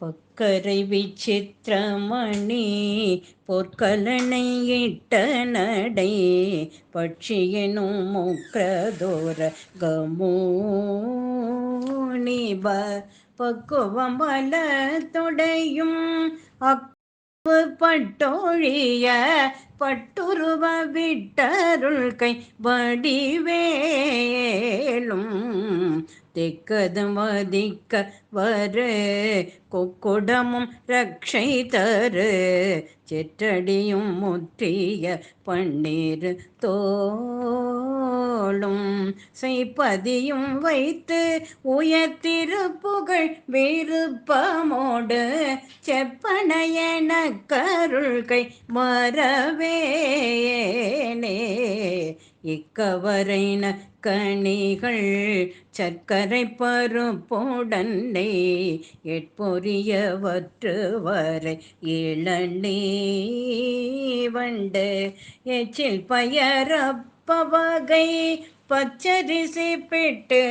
பக்கரை விசித்திரமணி பொற்கலனை இட்ட நடை பட்சியனும் முக்கதோர கமூனிப பக்குவம் பல தொடையும் அக்கு பட்டோழிய பட்டுருவ விட்டருள் கை வடிவேலும் திக்கதும் வதிக்க வரு கொக்குடமும் ரக்ஷை தரு செற்றடியும் முற்றிய பன்னீர் தோளும் செய்ப்பதியும் வைத்து உயர்த்திருப்புகழ் விருப்பமோடு செப்பனையன கருள்கை மறவேனே இக்கவரைன கனிகள் சர்க்கரை பருப்புடனே எட்பொரியவற்று வரை இளநீ வண்டு. எச்சில் பயரப்பவகை பச்சரிசி பிட்டு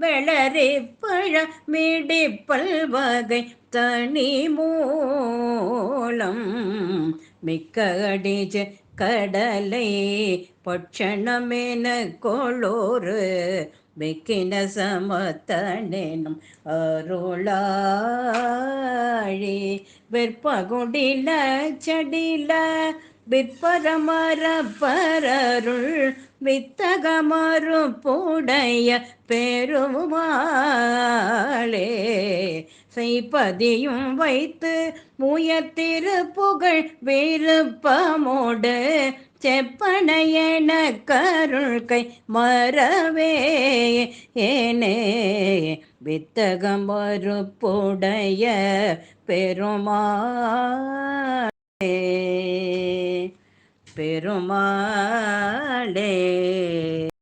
வெளரி பழ மிடிப்பல் வகை தனி மூலம் மிக்க அடிஜ கடலை பட்சணமென கோளோரு வெக்கின சமத்தனெனும் அருளாழி வெற்பகுடில செடில விற்பரமர பரருள் வித்தகமரு புடைய பெருமாளே. செய்பதியும் வைத்து முயத்திரு புகழ் விருப்பமோடு செப்பனையன கருள் கை மறவே. ஏனே வித்தகம் மறுப்புடைய பெருமாளே பெருமாளே.